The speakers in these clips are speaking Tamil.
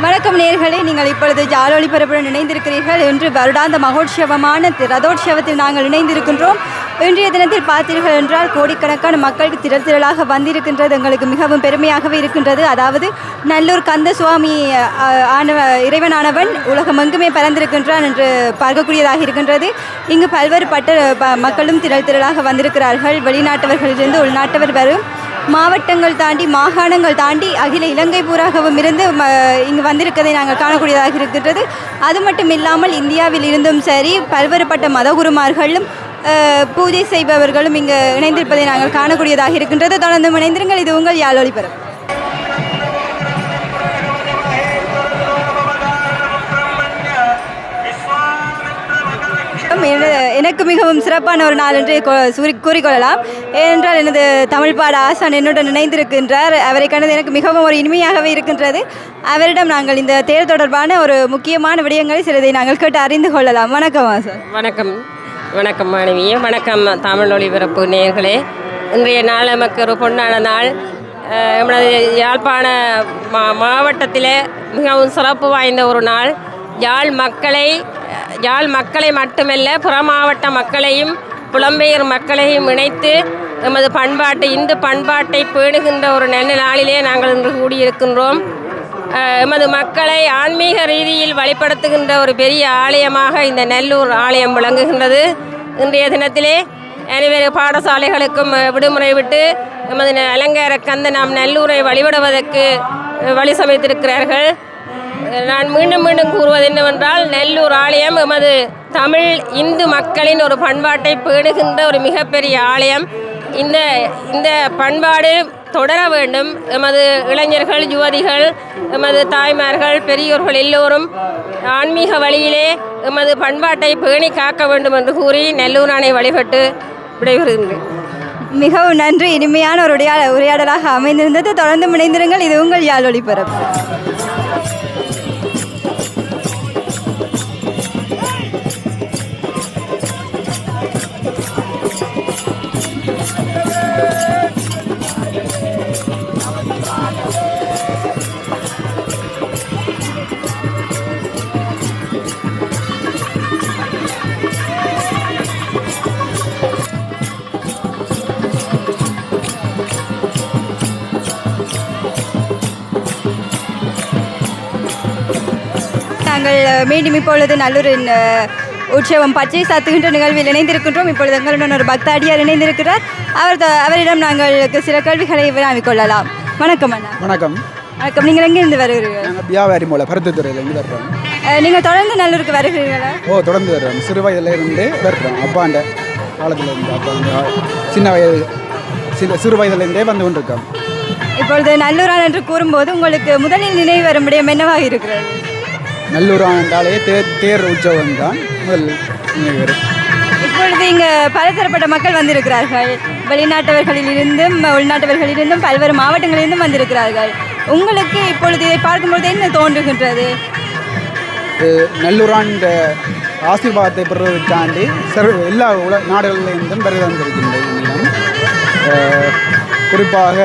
வணக்கம் நேர்களே நீங்கள் இப்பொழுது ஜால பரப்புடன் இணைந்திருக்கிறீர்கள். இன்று வருடாந்த மகோற்சவமான ரதோற்சவத்தில் நாங்கள் இணைந்திருக்கின்றோம். இன்றைய தினத்தில் பார்த்தீர்கள் என்றால் கோடிக்கணக்கான மக்களுக்கு திரள் திரளாக வந்திருக்கின்றது. எங்களுக்கு மிகவும் பெருமையாகவே இருக்கின்றது. அதாவது நல்லூர் கந்த சுவாமி ஆனவ இறைவனானவன் உலகம் எங்குமே பறந்திருக்கின்றான் என்று பார்க்கக்கூடியதாக இருக்கின்றது. இங்கு பல்வேறு பட்ட ப- மக்களும் திரள் திரளாக வந்திருக்கிறார்கள். வெளிநாட்டவர்களிலிருந்து உள்நாட்டவர் வரும். மாவட்டங்கள் தாண்டி மாகாணங்கள் தாண்டி அகில இலங்கை பூராகவும் இருந்து ம- இங்கு வந்திருக்கதை நாங்கள் காணக்கூடியதாக இருக்கின்றது. அது மட்டும் இல்லாமல் இந்தியாவில் இருந்தும் சரி பல்வேறுபட்ட மதகுருமார்களும் பூஜை செய்பவர்களும் இங்கு இணைந்திருப்பதை நாங்கள் காணக்கூடியதாக இருக்கின்றது. தொடர்ந்து இணைந்திருங்கள். இது உங்கள் யாழ் ஒளிபரப்பு. என- எனக்கு மிகவும் சிறப்பான ஒரு நாள் என்று கூறிக்கொள்ளலாம். ஏனென்றால் எனது தமிழ் பாட ஆசான் என்னுடன் இணைந்திருக்கின்றார். அவரை கண்டது எனக்கு மிகவும் ஒரு இனிமையாகவே இருக்கின்றது. அவரிடம் நாங்கள் இந்த தேர் தொடர்பான ஒரு முக்கியமான விடயங்களை சிலதை நாங்கள் கேட்டு அறிந்து கொள்ளலாம். வணக்கம் ஆசான். வணக்கம். வணக்கம் மாணவியே. வணக்கம் தமிழ் ஒளிபரப்பு நேர்களே இன்றைய நாள் நமக்கு ஒரு பொன்னான நாள். நம்மளது யாழ்ப்பாண மா மாவட்டத்தில் மிகவும் சிறப்பு வாய்ந்த ஒரு நாள். யாழ் மக்களை யாழ் மக்களை மட்டுமல்ல புற மாவட்ட மக்களையும் புலம்பெயர் மக்களையும் இணைத்து எமது பண்பாட்டை இந்து பண்பாட்டை பேணுகின்ற ஒரு நல்ல நாளிலே நாங்கள் இன்று கூடியிருக்கின்றோம். எமது மக்களை ஆன்மீக ரீதியில் வழிபடுத்துகின்ற ஒரு பெரிய ஆலயமாக இந்த நெல்லூர் ஆலயம் விளங்குகின்றது. இன்றைய தினத்திலே அனைவரு பாடசாலைகளுக்கும் விடுமுறை விட்டு எமது ந- அலங்கார கந்த நாம் நல்லூரை வழிபடுவதற்கு வழி சமைத்திருக்கிறார்கள். நான் மீண்டும் மீண்டும் கூறுவது என்னவென்றால் நெல்லூர் ஆலயம் எமது தமிழ் இந்து மக்களின் ஒரு பண்பாட்டை பேணுகின்ற ஒரு மிகப்பெரிய ஆலயம். இந்த இந்த பண்பாடு தொடர வேண்டும். எமது இளைஞர்கள் யுவதிகள் எமது தாய்மார்கள் பெரியோர்கள் எல்லோரும் ஆன்மீக வழியிலே எமது பண்பாட்டை பேணி காக்க வேண்டும் என்று கூறி நெல்லூர் ஆணை வழிபட்டு விடைபெறுகின்றேன். மிகவும் நன்றி. இனிமையான ஒரு உரையாடலாக அமைந்திருந்தது. தொடர்ந்து இணைந்திருங்கள். இது உங்கள் யாழ் ஒளிபரப்பு. நாங்கள் மீண்டும் இப்பொழுது நல்லூரின் உற்சவம் பச்சை சாத்துகின்ற நிகழ்வில் இணைந்திருக்கின்றோம். இப்பொழுது எங்களுடன் ஒரு பக்தாடியார் இணைந்திருக்கிறார். அவர் அவரிடம் நாங்கள் சில கேள்விகளை வினாவிக் கொள்ளலாம். வணக்கம் அண்ணா. வணக்கம். வணக்கம். நீங்கள் எங்கிருந்து வருகிறீர்கள்? நாங்கள் வியாபாரி மூலம் பருத்தித்துறையிலேருந்து வர்றோம் நீங்கள் தொடர்ந்து நல்லூருக்கு வருகிறீர்களா? ஓ தொடர்ந்து வர்றோம் சிறு வயதிலிருந்து வர்றோம் அப்பாண்ட காலத்தில் இருந்து அப்பா சின்ன வயது சில சிறு வயதிலிருந்தே வந்து கொண்டிருக்கோம். இப்பொழுது நல்லூரான் என்று கூறும்போது உங்களுக்கு முதலில் நினைவு வரும் விடயம் என்னவாக இருக்கிறது? நல்லூர் ஆண்டாலே தேர் தேர் உற்சவம் தான் முதல் நினைவு வரும். இப்பொழுது இங்கு பலதரப்பட்ட மக்கள் வந்திருக்கிறார்கள். வெளிநாட்டவர்களிலிருந்தும் உள்நாட்டவர்களிலிருந்தும் பல்வேறு மாவட்டங்களிலிருந்தும் வந்திருக்கிறார்கள். உங்களுக்கு இப்பொழுது இதை பார்க்கும்போது என்ன தோன்றுகின்றது? நல்லூராண்ட ஆசீர்வாதத்தை பெறுவதற்காண்டி சர்வ எல்லா உல நாடுகளிலிருந்தும் வருகை வந்திருக்கின்றது குறிப்பாக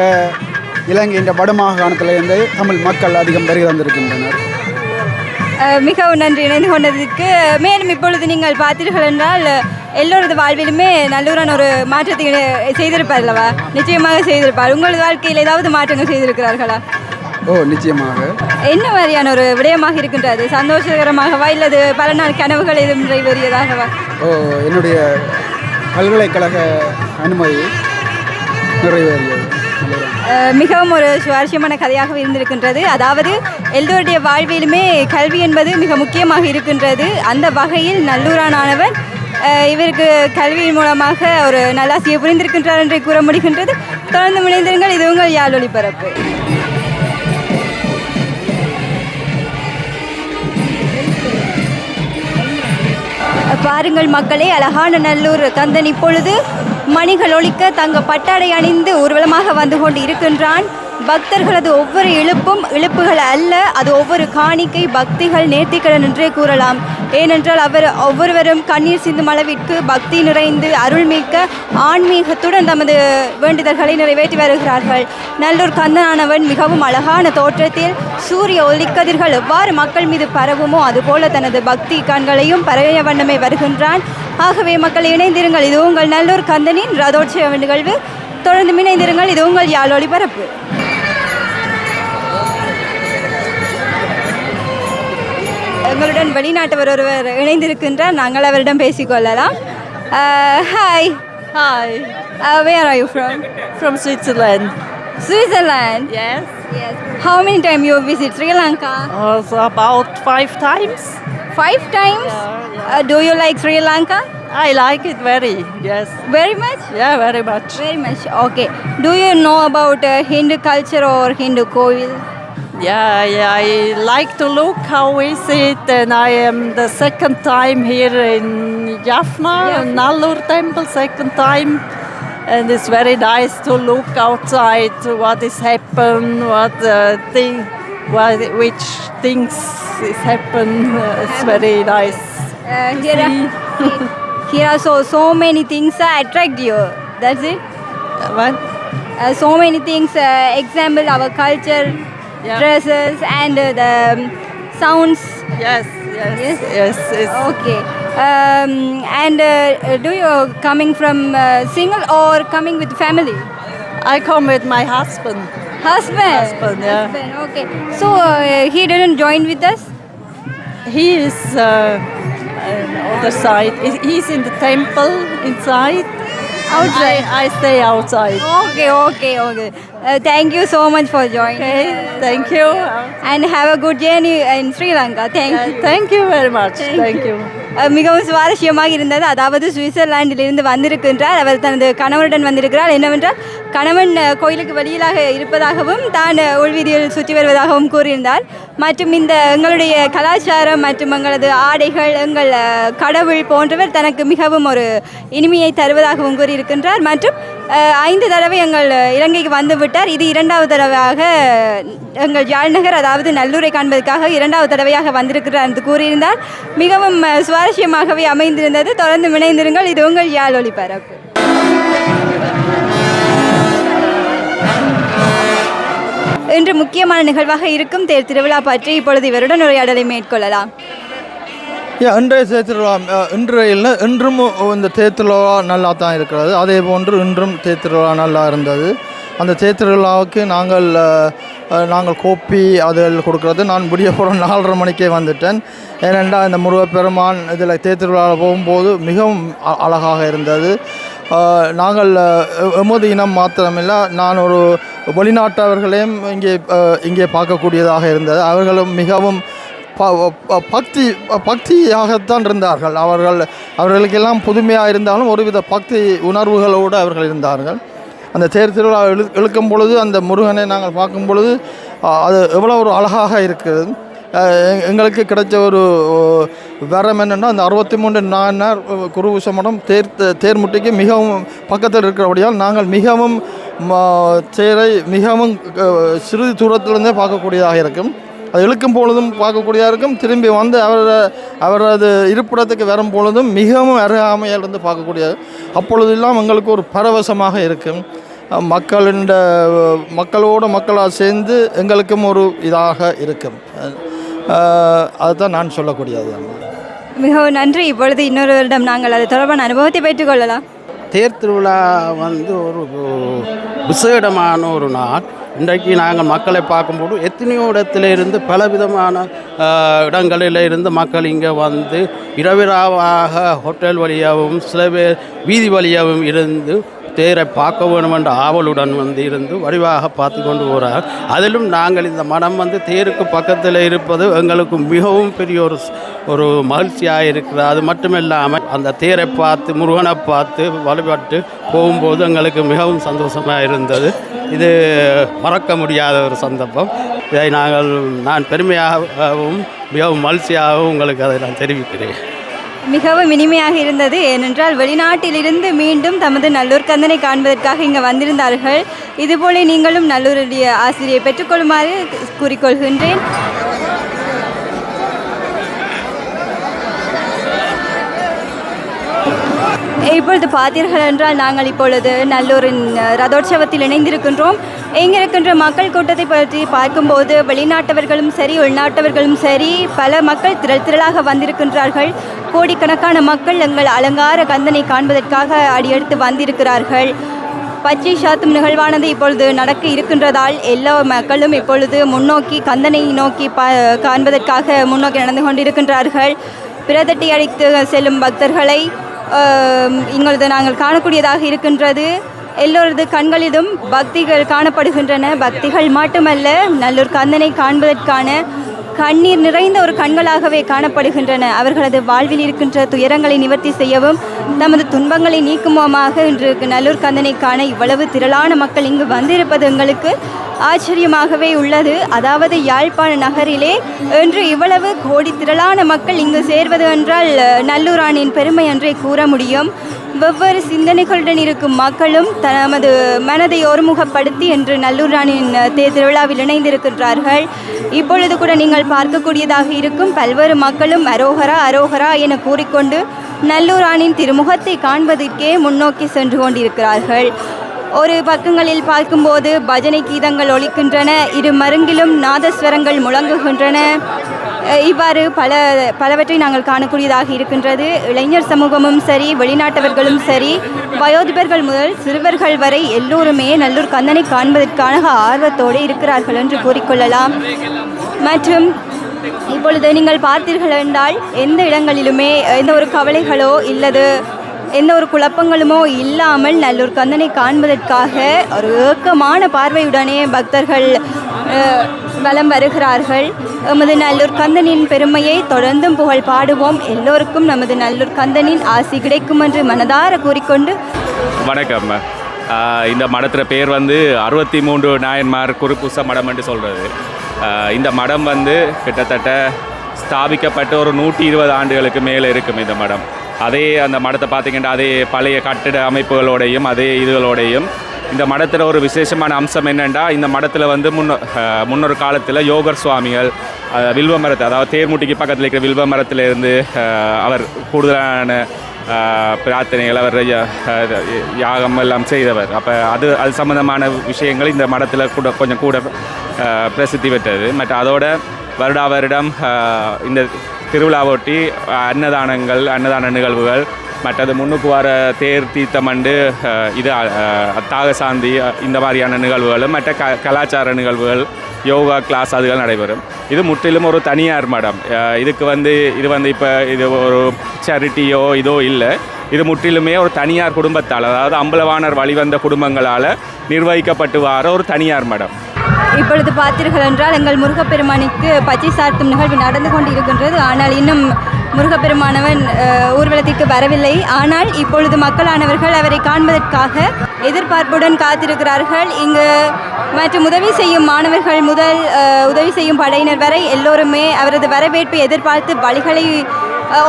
இலங்கையின் வடமாகாணத்திலிருந்து தமிழ் மக்கள் அதிகம் வருகை வந்திருக்கின்றனர் மிகவும் நன்றி இணைந்து கொண்டதற்கு. மேலும் இப்பொழுது நீங்கள் பார்த்தீர்கள் என்றால் எல்லோரது வாழ்விலுமே நல்லூரான் ஒரு மாற்றத்தை செய்திருப்பார் அல்லவா? நிச்சயமாக செய்திருப்பார். உங்களது வாழ்க்கையில் ஏதாவது மாற்றங்கள் செய்திருக்கிறார்களா? ஓ நிச்சயமாக. என்ன மாதிரியான ஒரு விடயமாக இருக்கின்றது? சந்தோஷகரமாகவா இல்லது பல நாள் கனவுகள் எதுவும் நிறைவேறியதாகவா? ஓ என்னுடைய பல்கலைக்கழக அனுமதி நிறைவேறியது. மிகவும் ஒரு சுவாரஸ்யமான கதையாக இருந்திருக்கின்றது. அதாவது எல்லோருடைய வாழ்விலுமே கல்வி என்பது மிக முக்கியமாக இருக்கின்றது. அந்த வகையில் நல்லூரானவர் இவருக்கு கல்வியின் மூலமாக ஒரு நல்லாசியை புரிந்திருக்கின்றார் என்று கூற முடிகின்றது. தொடர்ந்து முனைந்திருங்கள் இது உங்கள் யாழ் ஒளிபரப்பு பாருங்கள் மக்களே அழகான நல்லூர் கந்தன் இப்பொழுது மணிகள் ஒழிக்க தங்க பட்டாடை அணிந்து ஊர்வலமாக வந்து கொண்டு இருக்கின்றான் பக்தர்களது ஒவ்வொரு இழுப்பும் இழுப்புகள் அல்ல. அது ஒவ்வொரு காணிக்கை பக்திகள் நேர்த்திக்கடன் என்றே கூறலாம். ஏனென்றால் அவர் ஒவ்வொருவரும் கண்ணீர் சிந்தும் அளவிற்கு பக்தி நிறைந்து அருள்மிக்க ஆன்மீகத்துடன் தமது வேண்டுதல்களை நிறைவேற்றி வருகிறார்கள். நல்லூர் கந்தனானவன் மிகவும் அழகான தோற்றத்தில் சூரிய ஒளிக்கதிர்கள் எவ்வாறு மக்கள் மீது பரவுமோ அதுபோல தனது பக்தி கண்களையும் பரவிய வண்ணமே வருகின்றான். ஆகவே மக்கள் இணைந்திருங்கள். இது உங்கள் நல்லூர் கந்தனின் ரதோற்சவ நிகழ்வு தொடர்ந்து இணைந்திருங்கள். இது உங்கள் யாழ் ஒளிபரப்பு. எங்களுடன் வெளிநாட்டவர் ஒருவர் இணைந்திருக்கின்றார் நாங்கள் அவரிடம் பேசிக்கொள்ளலாம் hi Hi, where are you from from Switzerland. Switzerland Yes. Yes. How many time you visit Sri Lanka? Uh, so about five times. Five times. Uh, do you like Sri Lanka? I like it very. Yes. Very much. Yeah, very much. Very much. Okay. Do you know about uh, Hindu culture or Hindu koil? Yeah, yeah, I like to look how is it, and I am the second time here in Jaffna, Jaffna. Nallur Temple, second time, and it's very nice to look outside what is happen, what uh, thing, what, which things is happen. Uh, it's very nice. Uh, here, are, here are so so many things that attract you. That's it. Uh, What? Uh, so many things. Uh, example, our culture, Yeah. dresses, and uh, the um, sounds. Yes, yes, Yes? yes. Okay. Um, and uh, do you coming from uh, single or coming with family? I come with my husband. Husband. Husband, yeah. Husband, okay. So uh, he didn't join with us. He is uh, on the other side. He- He's in the temple inside. Outside. I, I stay outside. Okay, okay, okay. Uh, thank you so much for joining. Okay, thank you. And have a good journey in Sri Lanka. Thank you. Thank you very much. Thank Thank you. மிகவும் சுவாரஸ்யமாக இருந்தது. அதாவது சுவிட்சர்லாந்திலிருந்து வந்திருக்கின்றார். அவர் தனது கணவருடன் வந்திருக்கிறார். என்னவென்றால் கணவன் கோயிலுக்கு வெளியிலாக இருப்பதாகவும் தான் உள்வீதியில் சுற்றி வருவதாகவும் கூறியிருந்தார். மற்றும் இந்த எங்களுடைய கலாச்சாரம் மற்றும் எங்களது ஆடைகள் எங்கள் கடவுள் போன்றவர் தனக்கு மிகவும் ஒரு இனிமையை தருவதாகவும் கூறியிருக்கின்றார். மற்றும் ஐந்து தடவை எங்கள் இலங்கைக்கு வந்து விட்டார். இது இரண்டாவது தடவையாக எங்கள் யாழ்நகர் அதாவது நல்லூரை காண்பதற்காக இரண்டாவது தடவையாக வந்திருக்கிறார் என்று கூறியிருந்தார். மிகவும் சுவாரஸ்யமாகவே அமைந்திருந்தது. தொடர்ந்து இணைந்திருங்கள். இது உங்கள் யாழ் ஒளிபரப்பு. இன்று முக்கியமான நிகழ்வாக இருக்கும் தேர் திருவிழா பற்றி இப்பொழுது இவருடன் உரையாடலை மேற்கொள்ளலாம். இன்றைய தேர்திருவிழா அஹ், இன்றைய இல்லை இன்றும் இந்த தேர்திருவிழா நல்லா தான் இருக்கிறது. அதே போன்று இன்றும் தேர்திருவிழா நல்லா இருந்தது. அந்த தேர்திருவிழாவுக்கு நாங்கள் நாங்கள் கோப்பி அதில் கொடுக்கறது. நான் விடியப்புறம் நாலரை மணிக்கே வந்துட்டேன். ஏனென்றால் இந்த முருகப்பெருமான் இதில் தேர்திருவிழாவில் போகும்போது மிகவும் அ- அழகாக இருந்தது. நாங்கள் எமது இனம் மாத்திரமில்லை நான் ஒரு வெளிநாட்டவர்களையும் இங்கே இங்கே பார்க்கக்கூடியதாக இருந்தது. அவர்களும் மிகவும் பக்தி பக்தியாகத்தான் இருந்தார்கள். அவர்கள் அவர்களுக்கெல்லாம் புதுமையாக இருந்தாலும் ஒருவித பக்தி உணர்வுகளோடு அவர்கள் இருந்தார்கள். அந்த தேர் திருவிழா இழு இழுக்கும் பொழுது அந்த முருகனை நாங்கள் பார்க்கும் பொழுது அது எவ்வளோ ஒரு அழகாக இருக்கிறது எங்களுக்கு கிடைச்ச ஒரு வரம் என்னென்னா அந்த அறுபத்தி மூன்று நாயனார் குருபூச மடம் தேர் தேர்முட்டிக்கு மிகவும் பக்கத்தில் இருக்கிறபடியால் நாங்கள் மிகவும் தேரை மிகவும் சிறிது தூரத்திலிருந்தே பார்க்கக்கூடியதாக இருக்கும். அது இழுக்கும் பொழுதும் பார்க்கக்கூடியதாக இருக்கும் திரும்பி வந்து அவர் அவரது இருப்பிடத்துக்கு வரும் பொழுதும் மிகவும் அருகாமையிலிருந்து அப்பொழுது அப்பொழுதெல்லாம் எங்களுக்கு ஒரு பரவசமாக இருக்கும். மக்களின் மக்களோடு மக்களாக சேர்ந்து எங்களுக்கும் ஒரு இதாக இருக்கும். அதுதான் நான் சொல்லக்கூடியது. மிகவும் நன்றி. இப்பொழுது இன்னொருவரிடம் நாங்கள் அது தொடர்பான அனுபவத்தை பெற்றுக்கொள்ளலாம் தேர் திருவிழா வந்து ஒரு விசேடமான ஒரு நாள். இன்றைக்கு நாங்கள் மக்களை பார்க்கும்போது எத்தனையோ இடத்துல இருந்து பலவிதமான இடங்களில் இருந்து மக்கள் இங்கே வந்து இரவிராவாக ஹோட்டல் வழியாகவும் சில பேர் வீதி வழியாகவும் இருந்து தேரை பார்க்க வேண்டும் என்ற ஆவலுடன் வந்து இருந்து வடிவாக பார்த்து கொண்டு போகிறார் அதிலும் நாங்கள் இந்த மடம் வந்து தேருக்கு பக்கத்தில் இருப்பது எங்களுக்கு மிகவும் பெரிய ஒரு ஒரு மகிழ்ச்சியாக இருக்கிறது. அது மட்டுமில்லாமல் அந்த தேரை பார்த்து முருகனை பார்த்து வழிபட்டு போகும்போது எங்களுக்கு மிகவும் சந்தோஷமாக இருந்தது. இது மறக்க முடியாத ஒரு சந்தர்ப்பம். இதை நாங்கள் நான் பெருமையாகவும் மிகவும் மகிழ்ச்சியாகவும் உங்களுக்கு அதை நான் தெரிவிக்கிறேன். மிகவும் இனிமையாக இருந்தது. ஏனென்றால் வெளிநாட்டிலிருந்து மீண்டும் தமது நல்லூர் கந்தனை காண்பதற்காக இங்கே வந்திருந்தார்கள். இதுபோல நீங்களும் நல்லூருடைய ஆசிரியை பெற்றுக்கொள்ளுமாறு கூறிக்கொள்கின்றேன். இப்பொழுது பார்த்தீர்கள் என்றால் நாங்கள் இப்பொழுது நல்லூரின் ரதோற்சவத்தில் இணைந்திருக்கின்றோம். இங்கிருக்கின்ற மக்கள் கூட்டத்தை பற்றி பார்க்கும்போது வெளிநாட்டவர்களும் சரி உள்நாட்டவர்களும் சரி பல மக்கள் திரள் திரளாக வந்திருக்கின்றார்கள். கோடிக்கணக்கான மக்கள் எங்கள் அலங்கார கந்தனை காண்பதற்காக அடியெடுத்து வந்திருக்கிறார்கள். பச்சை சாத்தும் நிகழ்வானது இப்பொழுது நடக்க இருக்கின்றதால் எல்லா மக்களும் இப்பொழுது முன்னோக்கி கந்தனை நோக்கி பா காண்பதற்காக முன்னோக்கி நடந்து கொண்டிருக்கின்றார்கள். பிரதட்டி அடித்து செல்லும் பக்தர்களை எங்களது இங்களது நாங்கள் காணக்கூடியதாக இருக்கின்றது. எல்லோரது கண்களிலும் பக்திகள் காணப்படுகின்றன. பக்திகள் மட்டுமல்ல நல்லூர் கந்தனை காண்பதற்கான கண்ணீர் நிறைந்த ஒரு கண்களாகவே காணப்படுகின்றன. அவர்களது வாழ்வில் இருக்கின்ற துயரங்களை நிவர்த்தி செய்யவும் தமது துன்பங்களை நீக்குமோமாக இன்று நல்லூர் கந்தனை காண இவ்வளவு திரளான மக்கள் இங்கு வந்திருப்பது எங்களுக்கு ஆச்சரியமாகவே உள்ளது. அதாவது யாழ்ப்பாண நகரிலே இன்று இவ்வளவு கோடி திரளான மக்கள் இங்கு சேர்வது என்றால் அஹ், நல்லூரானின் பெருமை என்றே கூற முடியும். வெவ்வேறு சிந்தனைகளுடன் இருக்கும் மக்களும் தமது மனதை ஒருமுகப்படுத்தி என்று நல்லூரானின் தே திருவிழாவில் இணைந்திருக்கின்றார்கள். இப்பொழுது கூட நீங்கள் பார்க்கக்கூடியதாக இருக்கும் பல்வேறு மக்களும் அரோகரா அரோகரா என கூறிக்கொண்டு நல்லூரானின் திருமுகத்தை காண்பதற்கே முன்னோக்கி சென்று கொண்டிருக்கிறார்கள். ஒரு பக்கங்களில் பார்க்கும்போது பஜனை கீதங்கள் ஒழிக்கின்றன இரு மருங்கிலும் நாதஸ்வரங்கள் முழங்குகின்றன. இவ்வாறு பல பலவற்றை நாங்கள் காணக்கூடியதாக இருக்கின்றது. இளைஞர் சமூகமும் சரி வெளிநாட்டவர்களும் சரி வயோதிபர்கள் முதல் சிறுவர்கள் வரை எல்லோருமே நல்லூர் கந்தனை காண்பதற்கான ஆர்வத்தோடு இருக்கிறார்கள் என்று கூறிக்கொள்ளலாம். மற்றும் இப்பொழுது நீங்கள் பார்த்தீர்கள் என்றால் எந்த இடங்களிலுமே எந்த ஒரு கவலைகளோ இல்லது எந்த ஒரு குழப்பங்களுமோ இல்லாமல் நல்லூர் கந்தனை காண்பதற்காக ஒரு ஏக்கமான பார்வையுடனே பக்தர்கள் வலம் வருகிறார்கள். எமது நல்லூர் கந்தனின் பெருமையை தொடர்ந்தும் புகழ் பாடுவோம். எல்லோருக்கும் நமது நல்லூர் கந்தனின் ஆசி கிடைக்கும் என்று மனதார கூறிக்கொண்டு வணக்கம் இந்த மடத்தில் பேர் வந்து அறுபத்தி மூன்று நாயன்மார் குருபூச மடம் என்று சொல்கிறது இந்த மடம் வந்து கிட்டத்தட்ட ஸ்தாபிக்கப்பட்ட ஒரு நூற்றி இருபது ஆண்டுகளுக்கு மேலே இருக்கும் இந்த மடம். அதே அந்த மடத்தை பார்த்தீங்கன்னா அதே பழைய கட்டிட அமைப்புகளோடையும் அதே இதுகளோடையும். இந்த மடத்தில் ஒரு விசேஷமான அம்சம் என்னென்னா இந்த மடத்தில் வந்து முன்னோ முன்னொரு காலத்தில் யோகர் சுவாமிகள் வில்வ மரத்தை அதாவது தேர்முட்டிக்கு பக்கத்தில் இருக்கிற வில்வ மரத்திலிருந்து இருந்து அவர் கூடுதலான பிரார்த்தனைகள் அவர் யா- யாகம் எல்லாம் செய்தவர். அப்போ அது அது சம்மந்தமான விஷயங்கள் இந்த மடத்தில் கூட கொஞ்சம் கூட பிரசித்தி பெற்றது. மற்ற அதோட வருடா வருடம் இந்த திருவிழாவொட்டி அன்னதானங்கள் அன்னதான நிகழ்வுகள் மற்றது முன்னுக்கு வர தேர் தீர்த்தமண்டு இது தாக அத்தாக சாந்தி இந்த மாதிரியான நிகழ்வுகளும் மற்ற க கலாச்சார நிகழ்வுகள் யோகா கிளாஸ் அதுகள் நடைபெறும். இது முற்றிலும் ஒரு தனியார் மடம். இதுக்கு வந்து இது வந்து இப்போ இது ஒரு சேரிட்டியோ இதோ இல்லை. இது முற்றிலுமே ஒரு தனியார் குடும்பத்தால் அதாவது அம்பலவாணர் வழிவந்த குடும்பங்களால் நிர்வகிக்கப்பட்டு வர ஒரு தனியார் மடம். இப்பொழுது பார்த்தீர்கள் என்றால் எங்கள் முருகப்பெருமானுக்கு பச்சை சார்த்தும் நிகழ்வு நடந்து கொண்டு இருக்கின்றது ஆனால் இன்னும் முருகப்பெருமானவன் ஊர்வலத்திற்கு வரவில்லை. ஆனால் இப்பொழுது மக்களானவர்கள் அவரை காண்பதற்காக எதிர்பார்ப்புடன் காத்திருக்கிறார்கள். இங்கு மற்றும் உதவி செய்யும் மாணவர்கள் முதல் உதவி செய்யும் படையினர் வரை எல்லோருமே அவரது வரவேற்பை எதிர்பார்த்து வழிகளை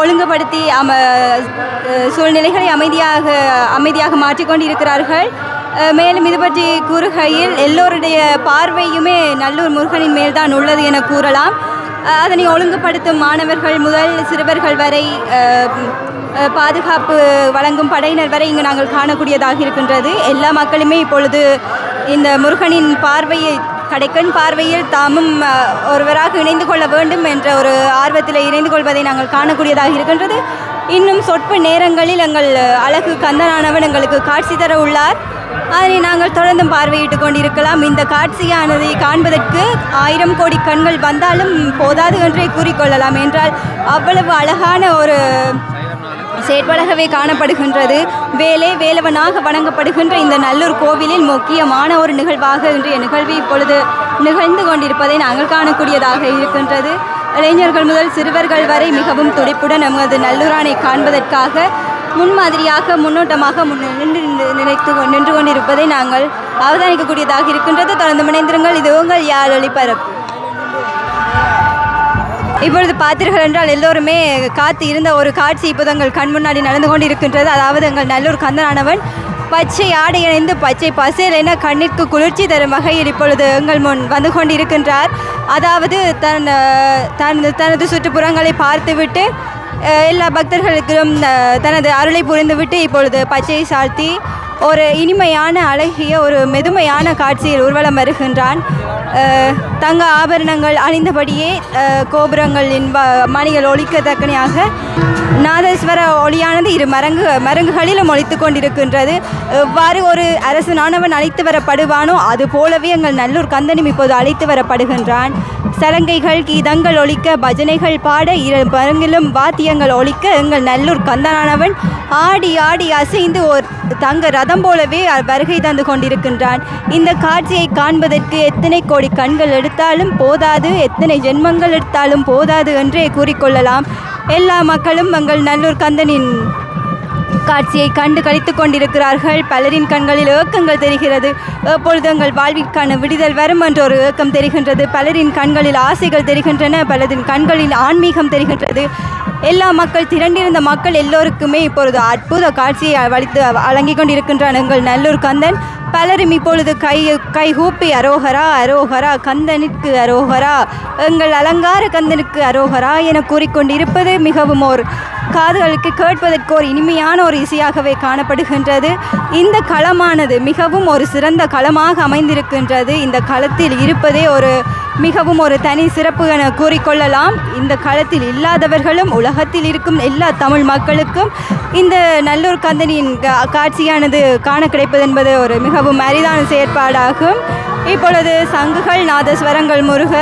ஒழுங்குபடுத்தி அம சூழ்நிலைகளை அமைதியாக அமைதியாக மாற்றிக்கொண்டு இருக்கிறார்கள் மேலும் இது பற்றி கூறுகையில் எல்லோருடைய பார்வையுமே நல்லூர் முருகனின் மேல்தான் உள்ளது என கூறலாம். அதனை ஒழுங்குபடுத்தும் மாணவர்கள் முதல் சிறுவர்கள் வரை பாதுகாப்பு வழங்கும் படையினர் வரை இங்கு நாங்கள் காணக்கூடியதாக இருக்கின்றது. எல்லா மக்களுமே இப்பொழுது இந்த முருகனின் பார்வையை கடைக்கண் பார்வையில் தாமும் ஒருவராக இணைந்து கொள்ள வேண்டும் என்ற ஒரு ஆர்வத்தில் இணைந்து கொள்வதை நாங்கள் காணக்கூடியதாக இருக்கின்றது. இன்னும் சொற்ப நேரங்களில் எங்கள் அழகு கந்தனானவன் எங்களுக்கு காட்சி தர உள்ளார். அதனை நாங்கள் தொடர்ந்தும் பார்வையிட்டு கொண்டிருக்கலாம். இந்த காட்சியானதை காண்பதற்கு ஆயிரம் கோடி கண்கள் வந்தாலும் போதாது என்றே கூறிக்கொள்ளலாம். என்றால் அவ்வளவு அழகான ஒரு செயற்பாடாகவே காணப்படுகின்றது. வேலை வேலவனாக வணங்கப்படுகின்ற இந்த நல்லூர் கோவிலில் முக்கியமான ஒரு நிகழ்வாக இன்றைய நிகழ்வு இப்பொழுது நிகழ்ந்து கொண்டிருப்பதை நாங்கள் காணக்கூடியதாக இருக்கின்றது. இளைஞர்கள் முதல் சிறுவர்கள் வரை மிகவும் துடிப்புடன் நமது நல்லூரானை காண்பதற்காக முன்மாதிரியாக முன்னோட்டமாக முன் நின்று நினைத்து நின்று கொண்டிருப்பதை நாங்கள் அவதானிக்கக்கூடியதாக இருக்கின்றது. தொடர்ந்து முனைந்திருங்கள். இது உங்கள் யாழ் ஒளிபரப்பு? இப்பொழுது பார்த்தீர்கள் என்றால் எல்லோருமே காத்து இருந்த ஒரு காட்சி இப்போது எங்கள் கண் முன்னாடி நடந்து கொண்டு இருக்கின்றது அதாவது எங்கள் நல்லூர் கந்தனானவன் பச்சை ஆடை இணைந்து பச்சை பசேல் என கண்ணிற்கு குளிர்ச்சி தரும் வகையில் இப்பொழுது எங்கள் முன் வந்து கொண்டிருக்கின்றார். அதாவது தன் தன் தனது சுற்றுப்புறங்களை பார்த்துவிட்டு எல்லா பக்தர்களுக்கும் தனது அருளை புரிந்துவிட்டு இப்பொழுது பச்சை சாழ்த்தி ஒரு இனிமையான அழகிய ஒரு மெதுமையான காட்சியில் ஊர்வலம் வருகின்றான். தங்க ஆபரணங்கள் அணிந்தபடியே கோபுரங்களின் வ- மணிகள் ஒழிக்கத்தக்கனையாக நாதஸ்வர ஒளியானது இரு மரங்கு மரங்குகளிலும் ஒழித்து கொண்டிருக்கின்றது. எவ்வாறு ஒரு அரசனானவன் அழைத்து வரப்படுவானோ அது போலவே எங்கள் நல்லூர் கந்தனும் இப்போது அழைத்து வரப்படுகின்றான். சலங்கைகள் கீதங்கள் ஒழிக்க பஜனைகள் பாட இரு பரங்கிலும் வாத்தியங்கள் ஒழிக்க எங்கள் நல்லூர் கந்தனானவன் ஆடி ஆடி அசைந்து ஒரு தங்க ரதம் போலவே வருகை தந்து கொண்டிருக்கின்றான். இந்த காட்சியை காண்பதற்கு எத்தனை கோடி கண்கள் எடுத்தாலும் போதாது எத்தனை ஜென்மங்கள் எடுத்தாலும் போதாது என்றே கூறிக்கொள்ளலாம் எல்லா மக்களும் எங்கள் நல்லூர் கந்தனின் காட்சியை கண்டு கழித்துக் கொண்டிருக்கிறார்கள். பலரின் கண்களில் ஏக்கங்கள் தெரிகிறது. எப்பொழுது எங்கள் வாழ்விற்கான விடுதல் வரும் என்ற ஒரு ஏக்கம் தெரிகின்றது. பலரின் கண்களில் ஆசைகள் தெரிகின்றன. பலரின் கண்களில் ஆன்மீகம் தெரிகின்றது. எல்லா மக்கள் திரண்டிருந்த மக்கள் எல்லோருக்குமே இப்பொழுது அற்புத காட்சியை வலித்து வழங்கி கொண்டிருக்கின்றான் எங்கள் நல்லூர் கந்தன் பலரும் இப்பொழுது கை கைகூப்பி அரோகரா அரோகரா கந்தனுக்கு அரோகரா எங்கள் அலங்கார கந்தனுக்கு அரோகரா என கூறிக்கொண்டிருப்பது மிகவும் ஒரு காதுகளுக்கு கேட்பதற்கு ஒரு இனிமையான ஒரு இசையாகவே காணப்படுகின்றது. இந்த களமானது மிகவும் ஒரு சிறந்த களமாக அமைந்திருக்கின்றது. இந்த களத்தில் இருப்பதே ஒரு மிகவும் ஒரு தனி சிறப்பு என கூறிக்கொள்ளலாம். இந்த களத்தில் இல்லாதவர்களும் உலகத்தில் இருக்கும் எல்லா தமிழ் மக்களுக்கும் இந்த நல்லூர் கந்தனின் காட்சியானது காண கிடைப்பது என்பது ஒரு மிகவும் அரிதான செயற்பாடாகும். இப்பொழுது சங்குகள் நாதஸ்வரங்கள் முருக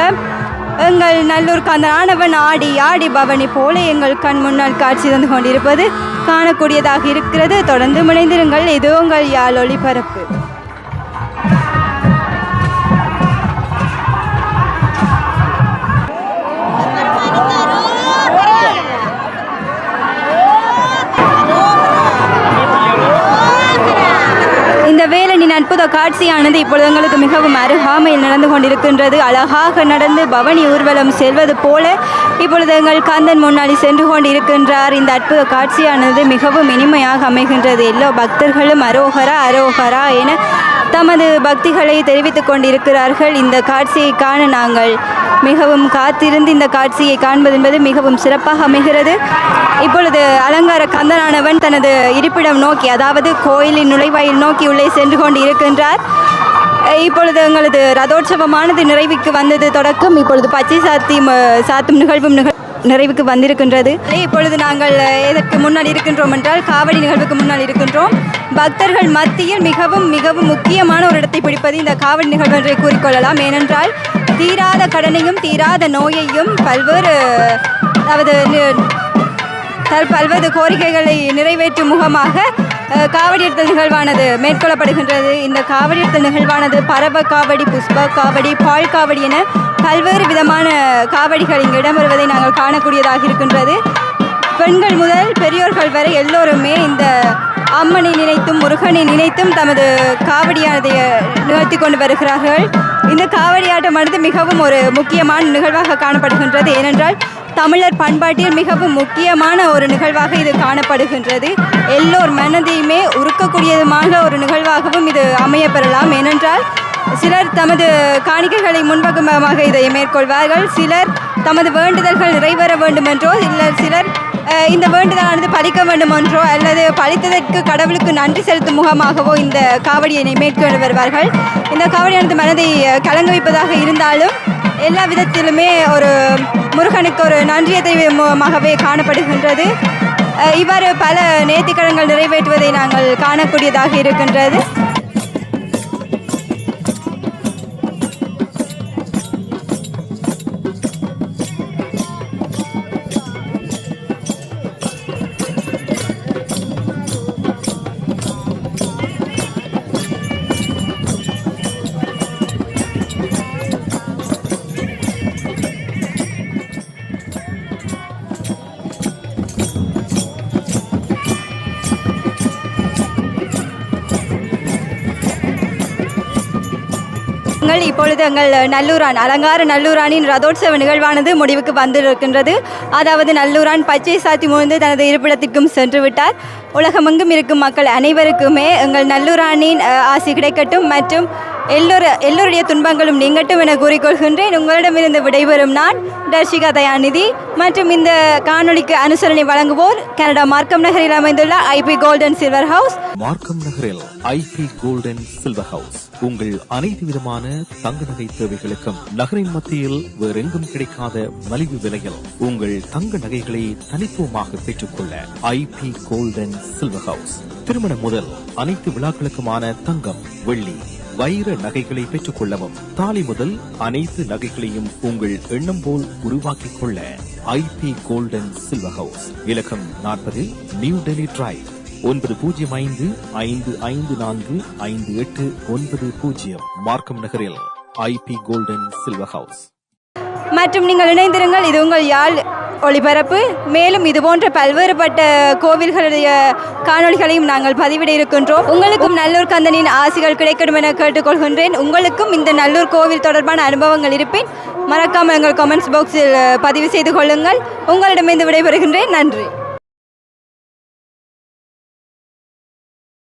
எங்கள் நல்லூர் கந்தனானவன் ஆடி ஆடி பவனி போல எங்கள் கண் முன்னால் காட்சி தந்து கொண்டிருப்பது காணக்கூடியதாக இருக்கிறது. தொடர்ந்து முனைந்திருங்கள். இது உங்கள் யாழ் ஒளிபரப்பு. அற்புத காட்சியானது இப்பொழுது எங்களுக்கு மிகவும் அருகாமையில் நடந்து கொண்டிருக்கின்றது. அழகாக நடந்து பவனி ஊர்வலம் செல்வது போல இப்பொழுது எங்கள் கந்தன் முன்னாடி சென்று கொண்டிருக்கின்றார். இந்த அற்புத காட்சியானது மிகவும் இனிமையாக அமைகின்றது. எல்லோ பக்தர்களும் அரோகரா அரோகரா என தமது பக்திகளை தெரிவித்துக் கொண்டிருக்கிறார்கள். இந்த காட்சியை காண நாங்கள் மிகவும் காத்திருந்து இந்த காட்சியை காண்பது என்பது மிகவும் சிறப்பாக அமைகிறது. இப்பொழுது அலங்கார கந்தனானவன் தனது இருப்பிடம் நோக்கி அதாவது கோயிலின் நுழைவாயில் நோக்கி உள்ளே சென்று கொண்டு இருக்கின்றார் இப்பொழுது எங்களது ரதோற்சவமானது நிறைவுக்கு வந்தது தொடக்கம். இப்பொழுது பச்சை சாத்தி சாத்தும் நிகழ்வும் நிகழ் நிறைவுக்கு வந்திருக்கின்றது. இப்பொழுது நாங்கள் எதற்கு முன்னால் இருக்கின்றோம் என்றால் காவடி நிகழ்வுக்கு முன்னால் இருக்கின்றோம். பக்தர்கள் மத்தியில் மிகவும் மிகவும் முக்கியமான ஒரு இடத்தை பிடிப்பது இந்த காவடி நிகழ்வு என்று கூறிக்கொள்ளலாம். ஏனென்றால் தீராத கடனையும் தீராத நோயையும் பல்வேறு அதாவது பல்வேறு கோரிக்கைகளை நிறைவேற்றும் முகமாக அஹ், நிகழ்வானது மேற்கொள்ளப்படுகின்றது. இந்த காவடி நிகழ்வானது பரவ காவடி புஷ்ப காவடி பால் காவடி என பல்வேறு விதமான காவடிகள் இங்கு இடம்பெறுவதை நாங்கள் காணக்கூடியதாக இருக்கின்றது. பெண்கள் முதல் பெரியோர்கள் வரை எல்லோருமே இந்த அம்மனை நினைத்தும் முருகனை நினைத்தும் தமது காவடியானதை நிகழ்த்தி கொண்டு வருகிறார்கள். இந்த காவடியாட்டமானது மிகவும் ஒரு முக்கியமான நிகழ்வாக காணப்படுகின்றது. ஏனென்றால் தமிழர் பண்பாட்டில் மிகவும் முக்கியமான ஒரு நிகழ்வாக இது காணப்படுகின்றது. எல்லோர் மனதையுமே உருக்கக்கூடியதுமாக ஒரு நிகழ்வாகவும் இது அமையப்பெறலாம். ஏனென்றால் சிலர் தமது காணிக்கைகளை முன்பக்கமாக இதை மேற்கொள்வார்கள். சிலர் தமது வேண்டுதல்கள் நிறைவேற வேண்டுமென்றோ இல்லை சிலர் இந்த வேண்டுதலானது பலிக்க வேண்டுமென்றோ அல்லது பழித்ததற்கு கடவுளுக்கு நன்றி செலுத்தும் முகமாகவோ இந்த காவடியை மேற்கொண்டு வருவார்கள். இந்த காவடியானது மனதை கலங்க வைப்பதாக இருந்தாலும் எல்லா விதத்திலுமே ஒரு முருகனுக்கு ஒரு நன்றியை மூலமாகவே காணப்படுகின்றது. இவ்வாறு பல நேர்த்திக்கடன்கள் நிறைவேற்றுவதை நாங்கள் காணக்கூடியதாக இருக்கின்றது. இணைந்திருங்கள் எங்கள் நல்லூரான் அலங்கார நல்லூரானின் ரதோற்சவ நிகழ்வானது முடிவுக்கு வந்திருக்கின்றது. அதாவது நல்லூரான் பச்சை சாத்தி முழுந்து தனது இருப்பிடத்திற்கும் சென்று விட்டார். உலகமெங்கும் இருக்கும் மக்கள் அனைவருக்குமே எங்கள் நல்லூரானின் ஆசி கிடைக்கட்டும் மற்றும் எல்லோரு எல்லோருடைய துன்பங்களும் நீங்கட்டும் என கூறிக்கொள்கின்றேன். உங்களிடமிருந்து விடைபெறும் நான் தர்ஷிகா தயாநிதி. மற்றும் இந்த காணொளிக்கு அனுசரணை வழங்குவோர் கனடா மார்க்கம் நகரில் அமைந்துள்ள ஐபி கோல்டன் சில்வர் ஹவுஸ். மார்க்கம் நகரில் ஐபி கோல்டன் சில்வர் ஹவுஸ். உங்கள் அனைத்து விதமான தங்க நகை தேவைகளுக்கும் நகரின் மத்தியில் வேறெங்கும் கிடைக்காத மலிவு விலையில் உங்கள் தங்க நகைகளை தனித்துவமாக பெற்றுக்கொள்ள I P golden silver house திருமணம் முதல் அனைத்து விழாக்களுக்குமான தங்கம் வெள்ளி வைர நகைகளை பெற்றுக் கொள்ளவும் தாலி முதல் அனைத்து நகைகளையும் உங்கள் எண்ணம் போல் உருவாக்கிக் கொள்ள I P golden silver house இலக்கம் நாற்பது நியூ டெல்லி டிரைவ் ஒன்பது பூஜ்ஜியம் ஐந்து ஐந்து ஐந்து நான்கு ஐந்து எட்டு ஒன்பது பூஜ்ஜியம் மார்க்கம் நகரில் ஐபி கோல்டன் சில்வர் ஹவுஸ் மற்றும் நீங்கள் இணைந்திருங்கள். இது உங்கள் யாழ் ஒளிபரப்பு. மேலும் இதுபோன்ற பல்வேறுபட்ட கோவில்களுடைய காணொளிகளையும் நாங்கள் பதிவிட இருக்கின்றோம் உங்களுக்கும் நல்லூர் கந்தனின் ஆசிகள் கிடைக்கணும் என கேட்டுக்கொள்கின்றேன். உங்களுக்கும் இந்த நல்லூர் கோவில் தொடர்பான அனுபவங்கள் இருப்பேன் மறக்காமல் எங்கள் கமெண்ட்ஸ் பாக்ஸில் பதிவு செய்து கொள்ளுங்கள். உங்களிடமிருந்து விடைபெறுகின்றேன். நன்றி.